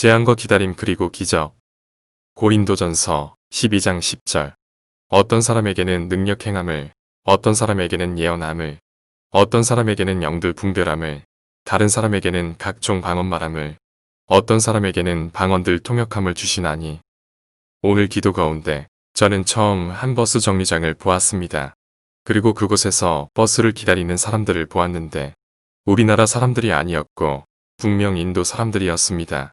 제한과 기다림 그리고 기적. 고린도전서 12장 10절. 어떤 사람에게는 능력 행함을, 어떤 사람에게는 예언함을, 어떤 사람에게는 영들 분별함을, 다른 사람에게는 각종 방언 말함을, 어떤 사람에게는 방언들 통역함을 주시나니. 오늘 기도 가운데 저는 처음 한 버스 정류장을 보았습니다. 그리고 그곳에서 버스를 기다리는 사람들을 보았는데 우리나라 사람들이 아니었고 분명 인도 사람들이었습니다.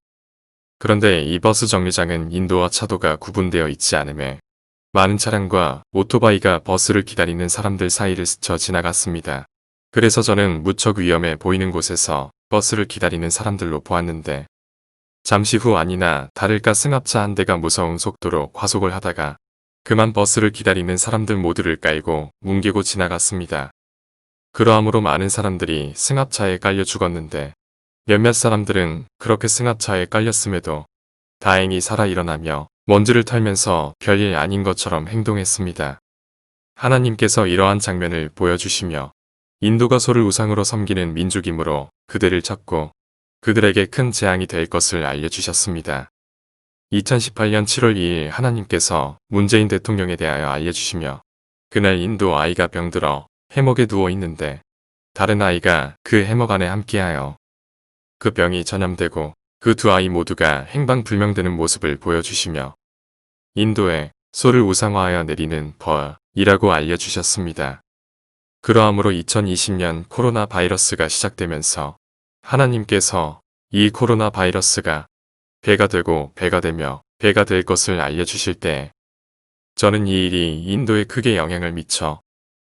그런데 이 버스 정류장은 인도와 차도가 구분되어 있지 않음에 많은 차량과 오토바이가 버스를 기다리는 사람들 사이를 스쳐 지나갔습니다. 그래서 저는 무척 위험해 보이는 곳에서 버스를 기다리는 사람들로 보았는데 잠시 후 아니나 다를까 승합차 한 대가 무서운 속도로 과속을 하다가 그만 버스를 기다리는 사람들 모두를 깔고 뭉개고 지나갔습니다. 그러함으로 많은 사람들이 승합차에 깔려 죽었는데 몇몇 사람들은 그렇게 승합차에 깔렸음에도 다행히 살아 일어나며 먼지를 털면서 별일 아닌 것처럼 행동했습니다. 하나님께서 이러한 장면을 보여주시며 인도가 소를 우상으로 섬기는 민족이므로 그들을 찾고 그들에게 큰 재앙이 될 것을 알려주셨습니다. 2018년 7월 2일 하나님께서 문재인 대통령에 대하여 알려주시며 그날 인도 아이가 병들어 해먹에 누워 있는데 다른 아이가 그 해먹 안에 함께하여 그 병이 전염되고 그 두 아이 모두가 행방불명되는 모습을 보여주시며 인도에 소를 우상화하여 내리는 벌이라고 알려주셨습니다. 그러함으로 2020년 코로나 바이러스가 시작되면서 하나님께서 이 코로나 바이러스가 배가 되고 배가 되며 배가 될 것을 알려주실 때 저는 이 일이 인도에 크게 영향을 미쳐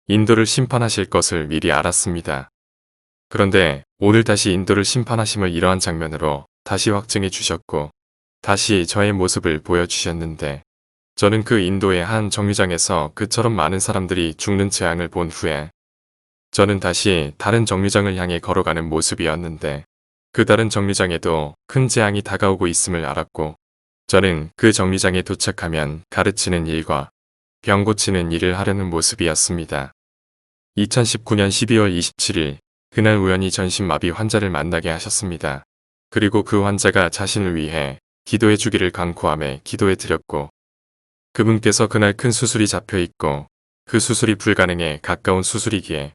인도를 심판하실 것을 미리 알았습니다. 그런데 오늘 다시 인도를 심판하심을 이러한 장면으로 다시 확증해 주셨고 다시 저의 모습을 보여주셨는데 저는 그 인도의 한 정류장에서 그처럼 많은 사람들이 죽는 재앙을 본 후에 저는 다시 다른 정류장을 향해 걸어가는 모습이었는데 그 다른 정류장에도 큰 재앙이 다가오고 있음을 알았고 저는 그 정류장에 도착하면 가르치는 일과 병 고치는 일을 하려는 모습이었습니다. 2019년 12월 27일 그날 우연히 전신마비 환자를 만나게 하셨습니다. 그리고 그 환자가 자신을 위해 기도해 주기를 간구함에 기도해 드렸고 그분께서 그날 큰 수술이 잡혀 있고 그 수술이 불가능에 가까운 수술이기에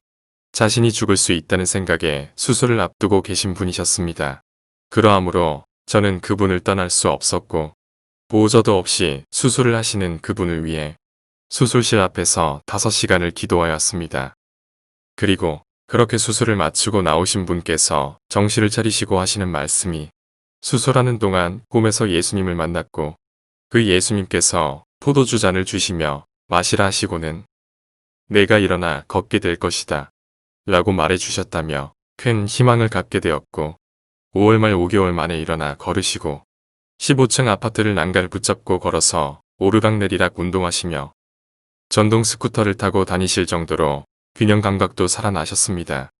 자신이 죽을 수 있다는 생각에 수술을 앞두고 계신 분이셨습니다. 그러하므로 저는 그분을 떠날 수 없었고 보호자도 없이 수술을 하시는 그분을 위해 수술실 앞에서 5시간을 기도하였습니다. 그리고 그렇게 수술을 마치고 나오신 분께서 정신을 차리시고 하시는 말씀이 수술하는 동안 꿈에서 예수님을 만났고 그 예수님께서 포도주 잔을 주시며 마시라 하시고는 내가 일어나 걷게 될 것이다. 라고 말해 주셨다며 큰 희망을 갖게 되었고 5월 말 5개월 만에 일어나 걸으시고 15층 아파트를 난갈 붙잡고 걸어서 오르락내리락 운동하시며 전동 스쿠터를 타고 다니실 정도로 균형 감각도 살아나셨습니다.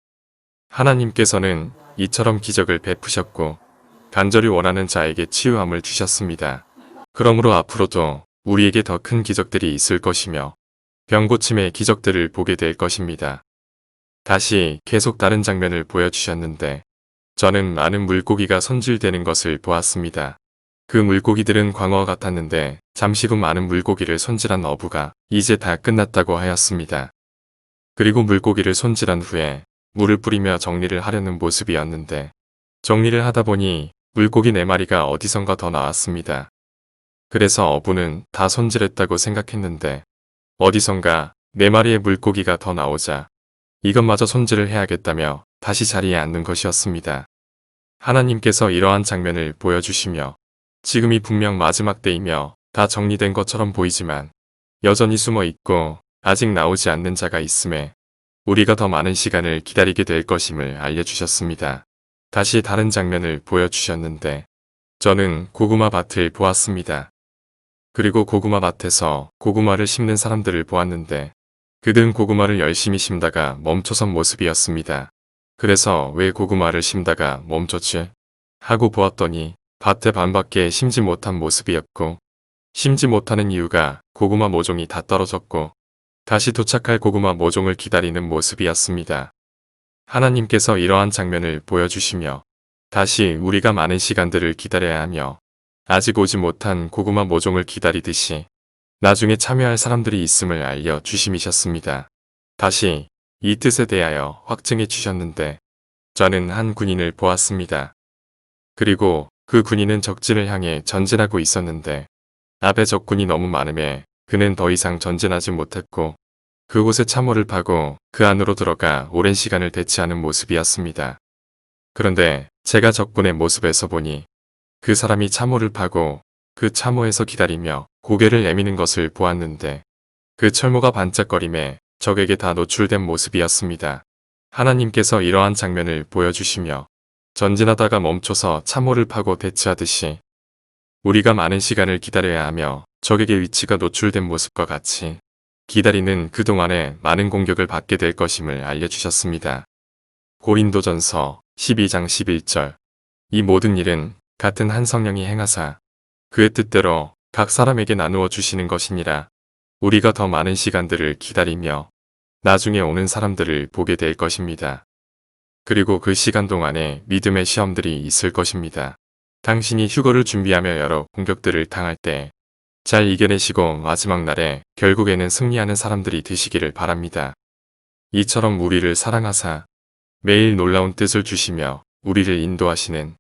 하나님께서는 이처럼 기적을 베푸셨고 간절히 원하는 자에게 치유함을 주셨습니다. 그러므로 앞으로도 우리에게 더 큰 기적들이 있을 것이며 병 고침의 기적들을 보게 될 것입니다. 다시 계속 다른 장면을 보여주셨는데 저는 많은 물고기가 손질되는 것을 보았습니다. 그 물고기들은 광어와 같았는데 잠시 후 많은 물고기를 손질한 어부가 이제 다 끝났다고 하였습니다. 그리고 물고기를 손질한 후에 물을 뿌리며 정리를 하려는 모습이었는데 정리를 하다 보니 물고기 4마리가 어디선가 더 나왔습니다. 그래서 어부는 다 손질했다고 생각했는데 어디선가 4마리의 물고기가 더 나오자 이것마저 손질을 해야겠다며 다시 자리에 앉는 것이었습니다. 하나님께서 이러한 장면을 보여주시며 지금이 분명 마지막 때이며 다 정리된 것처럼 보이지만 여전히 숨어 있고 아직 나오지 않는 자가 있음에 우리가 더 많은 시간을 기다리게 될 것임을 알려주셨습니다. 다시 다른 장면을 보여주셨는데 저는 고구마 밭을 보았습니다. 그리고 고구마 밭에서 고구마를 심는 사람들을 보았는데 그들은 고구마를 열심히 심다가 멈춰선 모습이었습니다. 그래서 왜 고구마를 심다가 멈췄지? 하고 보았더니 밭의 반밖에 심지 못한 모습이었고 심지 못하는 이유가 고구마 모종이 다 떨어졌고 다시 도착할 고구마 모종을 기다리는 모습이었습니다. 하나님께서 이러한 장면을 보여주시며 다시 우리가 많은 시간들을 기다려야 하며 아직 오지 못한 고구마 모종을 기다리듯이 나중에 참여할 사람들이 있음을 알려 주심이셨습니다. 다시 이 뜻에 대하여 확증해 주셨는데 저는 한 군인을 보았습니다. 그리고 그 군인은 적진을 향해 전진하고 있었는데 앞에 적군이 너무 많음에 그는 더 이상 전진하지 못했고 그곳에 참호를 파고 그 안으로 들어가 오랜 시간을 대치하는 모습이었습니다. 그런데 제가 적군의 모습에서 보니 그 사람이 참호를 파고 그 참호에서 기다리며 고개를 내미는 것을 보았는데 그 철모가 반짝거림에 적에게 다 노출된 모습이었습니다. 하나님께서 이러한 장면을 보여주시며 전진하다가 멈춰서 참호를 파고 대치하듯이 우리가 많은 시간을 기다려야 하며 적에게 위치가 노출된 모습과 같이 기다리는 그동안에 많은 공격을 받게 될 것임을 알려주셨습니다. 고린도전서 12장 11절 이 모든 일은 같은 한 성령이 행하사 그의 뜻대로 각 사람에게 나누어 주시는 것이니라 우리가 더 많은 시간들을 기다리며 나중에 오는 사람들을 보게 될 것입니다. 그리고 그 시간 동안에 믿음의 시험들이 있을 것입니다. 당신이 휴거를 준비하며 여러 공격들을 당할 때 잘 이겨내시고 마지막 날에 결국에는 승리하는 사람들이 되시기를 바랍니다. 이처럼 우리를 사랑하사 매일 놀라운 뜻을 주시며 우리를 인도하시는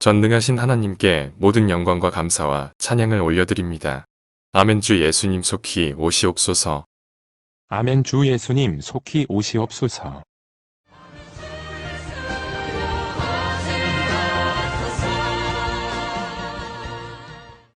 전능하신 하나님께 모든 영광과 감사와 찬양을 올려드립니다. 아멘 주 예수님 속히 오시옵소서. 아멘 주 예수님 속히 오시옵소서.